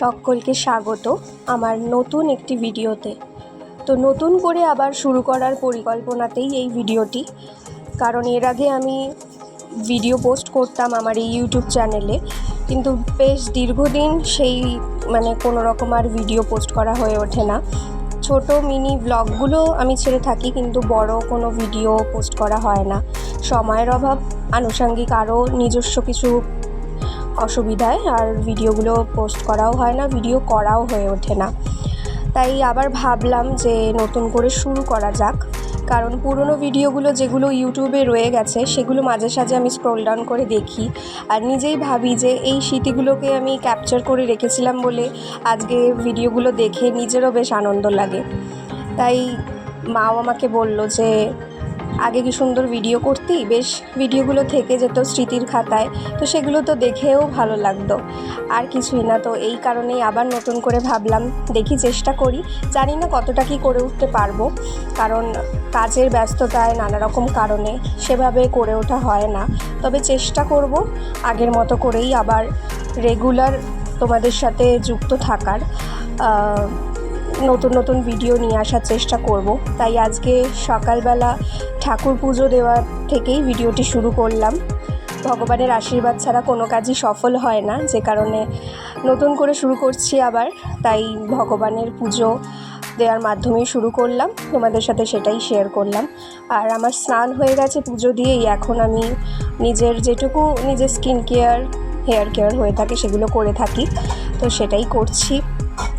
সকলকে স্বাগত আমার নতুন একটি ভিডিওতে। তো নতুন করে আবার শুরু করার পরিকল্পনাতেই এই ভিডিওটি। কারণ এর আগে আমি ভিডিও পোস্ট করতাম আমার এই ইউটিউব চ্যানেলে, কিন্তু বেশ দীর্ঘদিন সেই মানে কোনো রকম আর ভিডিও পোস্ট করা হয়ে ওঠে না। ছোট মিনি ব্লগগুলো আমি ছেড়ে থাকি, কিন্তু বড় কোনো ভিডিও পোস্ট করা হয় না। সময়ের অভাব, আনুষঙ্গিক আরও নিজস্ব কিছু অসুবিধায় আর ভিডিওগুলো পোস্ট করাও হয় না, ভিডিও করাও হয়ে ওঠে না। তাই আবার ভাবলাম যে নতুন করে শুরু করা যাক। কারণ পুরনো ভিডিওগুলো যেগুলো ইউটিউবে রয়ে গেছে, সেগুলো মাঝে সাঝে আমি স্ক্রোল ডাউন করে দেখি। আর নিজেই ভাবি যে এই স্মৃতিগুলোকে আমি ক্যাপচার করে রেখেছিলাম বলে আজকে ভিডিওগুলো দেখে নিজেরও বেশ আনন্দ লাগে। তাই মাও আমাকে বলল যে আগে কি সুন্দর ভিডিও করতি? বেশ ভিডিওগুলো থেকে যেত স্মৃতির খাতায়, তো সেগুলো তো দেখেও ভালো লাগতো। আর কিছুই না, তো এই কারণেই আবার নতুন করে ভাবলাম, দেখি চেষ্টা করি। জানি না কতটা কি করে উঠতে পারব, কারণ কাজের ব্যস্ততায় নানা রকম কারণে সেভাবে করে ওঠা হয় না। তবে চেষ্টা করব, আগের মতো করেই আবার রেগুলার তোমাদের সাথে যুক্ত থাকার। নতুন নতুন ভিডিও নিয়ে আসার চেষ্টা করব। তাই আজকে সকালবেলা ঠাকুর পুজো দেওয়ার থেকেই ভিডিওটি শুরু করলাম। ভগবানের আশীর্বাদ ছাড়া কোনো কাজই সফল হয় না, যে কারণে নতুন করে শুরু করছি আবার। তাই ভগবানের পুজো দেওয়ার মাধ্যমে শুরু করলাম, তোমাদের সাথে সেটাই শেয়ার করলাম। আর আমার স্নান হয়ে গেছে পুজো দিয়েই, এখন আমি নিজের যেটুকু নিজের স্কিন কেয়ার হেয়ার কেয়ার হয়ে থাকে সেগুলো করে থাকি। তো সেটাই করছি।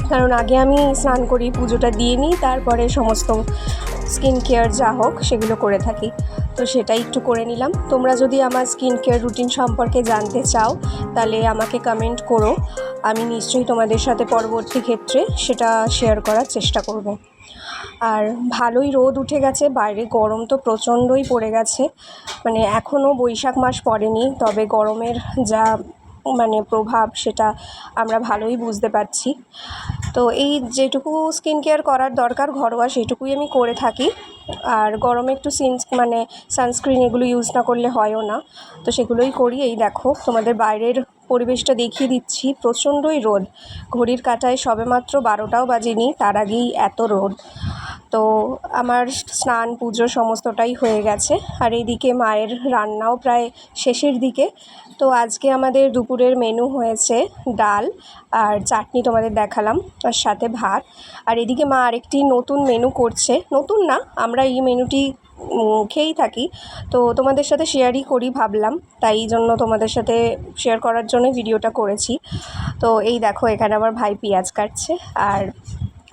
কারণ আগে আমি স্নান করি, পুজোটা দিয়ে নিই, তারপরে সমস্ত স্কিন কেয়ার যা হোক সেগুলো করে থাকি। তো সেটাই একটু করে নিলাম। তোমরা যদি আমার স্কিন কেয়ার রুটিন সম্পর্কে জানতে চাও, তাহলে আমাকে কমেন্ট করো। আমি নিশ্চয়ই তোমাদের সাথে পরবর্তী ক্ষেত্রে সেটা শেয়ার করার চেষ্টা করব। আর ভালোই রোদ উঠে গেছে, বাইরে গরম তো প্রচণ্ডই পড়ে গেছে। মানে এখনও বৈশাখ মাস পড়েনি, তবে গরমের যা মানে প্রভাব সেটা আমরা ভালোই বুঝতে পারছি। তো এই যেটুকু স্কিন কেয়ার করার দরকার ঘরোয়া সেটুকুই আমি করে থাকি। আর গরমে একটু সিন মানে সানস্ক্রিন এগুলো ইউজ না করলে হয়ও না। তো সেগুলোই করি। এই দেখো, তোমাদের বাইরের পরিবেশটা দেখিয়ে দিচ্ছি। প্রচণ্ডই রোদ। ঘড়ির কাঁটায় সবেমাত্র বারোটাও বাজেনি, তার আগেই এত রোদ। তো আমার স্নান, পুজো সমস্তটাই হয়ে গেছে। আর এইদিকে মায়ের রান্নাও প্রায় শেষের দিকে। তো আজকে আমাদের দুপুরের মেনু হয়েছে ডাল আর চাটনি তোমাদের দেখালাম আর সাথে ভাত। আর এদিকে মা আরেকটি নতুন মেনু করছে। নতুন না, আমরা এই মেনুটি খেয়েই থাকি। তো তোমাদের সাথে শেয়ারই করি ভাবলাম, তাই জন্য তোমাদের সাথে শেয়ার করার জন্য ভিডিওটা করেছি। তো এই দেখো, এখানে আমার ভাই পেঁয়াজ কাটছে। আর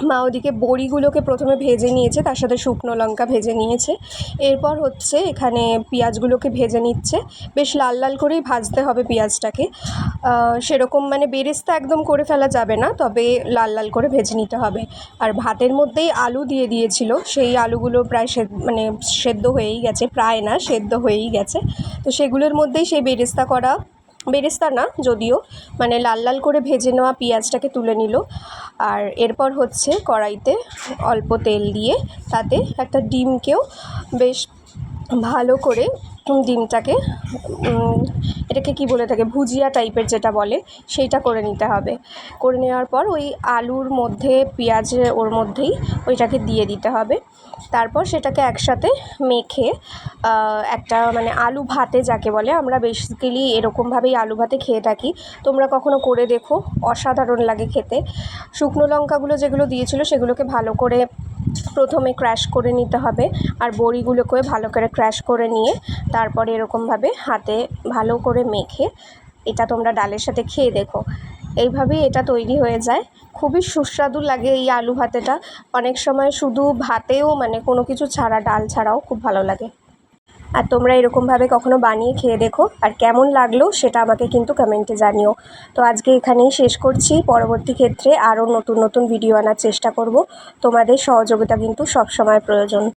মা ওদিকে বড়িগুলোকে প্রথমে ভেজে নিয়েছে, তার সাথে শুকনো লঙ্কা ভেজে নিয়েছে। এরপর হচ্ছে এখানে পেঁয়াজগুলোকে ভেজে নিচ্ছে। বেশ লাল লাল করেই ভাজতে হবে পেঁয়াজটাকে। সেরকম মানে বেরেস্তা একদম করে ফেলা যাবে না, তবে লাল লাল করে ভেজে নিতে হবে। আর ভাতের মধ্যেই আলু দিয়ে দিয়েছিল, সেই আলুগুলো প্রায় মানে সেদ্ধ হয়েই গেছে, প্রায় না, সেদ্ধ হয়েই গেছে। তো সেগুলোর মধ্যেই সেই বেরেস্তা করা বেরেস্তা না, যদিও। মানে লাল লাল করে ভেজে নেওয়া পেঁয়াজটাকে তুলে নিল। আর এরপর হচ্ছে কড়াইতে অল্প তেল দিয়ে তাতে একটা ডিমকেও বেশ ভালো করে ডিমটাকে এটাকে কি বলে থাকে, ভুজিয়া টাইপের যেটা বলে, সেইটা করে নিতে হবে। করে নেওয়ার পর ওই আলুর মধ্যে পেঁয়াজ ওর মধ্যেই ওইটাকে দিয়ে দিতে হবে। তারপর সেটাকে একসাথে মেখে একটা মানে আলু ভাতে যাকে বলে, আমরা বেসিক্যালি এরকমভাবেই আলু ভাতে খেয়ে থাকি। তোমরা কখনো করে দেখো, অসাধারণ লাগে খেতে। শুকনো লঙ্কাগুলো যেগুলো দিয়েছিল সেগুলোকে ভালো করে প্রথমে ক্র্যাশ করে নিতে হবে, আর বড়িগুলোকে ভালো করে ক্র্যাশ করে নিয়ে তারপরে এরকমভাবে হাতে ভালো করে মেখে, এটা তোমরা ডালের সাথে খেয়ে দেখো। এইভাবেই এটা তৈরি হয়ে যায়। খুবই সুস্বাদু লাগে এই আলু ভাতেটা। অনেক সময় শুধু ভাতেও মানে কোনো কিছু ছাড়া, ডাল ছাড়াও খুব ভালো লাগে। আর তোমরা এরকমভাবে কখনো বানিয়ে খেয়ে দেখো। আর কেমন লাগল সেটা আমাকে কিন্তু কমেন্টে জানিও। তো আজকে এখানেই শেষ করছি। পরবর্তী ক্ষেত্রে আরও নতুন নতুন ভিডিও আনার চেষ্টা করব। তোমাদের সহযোগিতা কিন্তু সবসময় প্রয়োজন।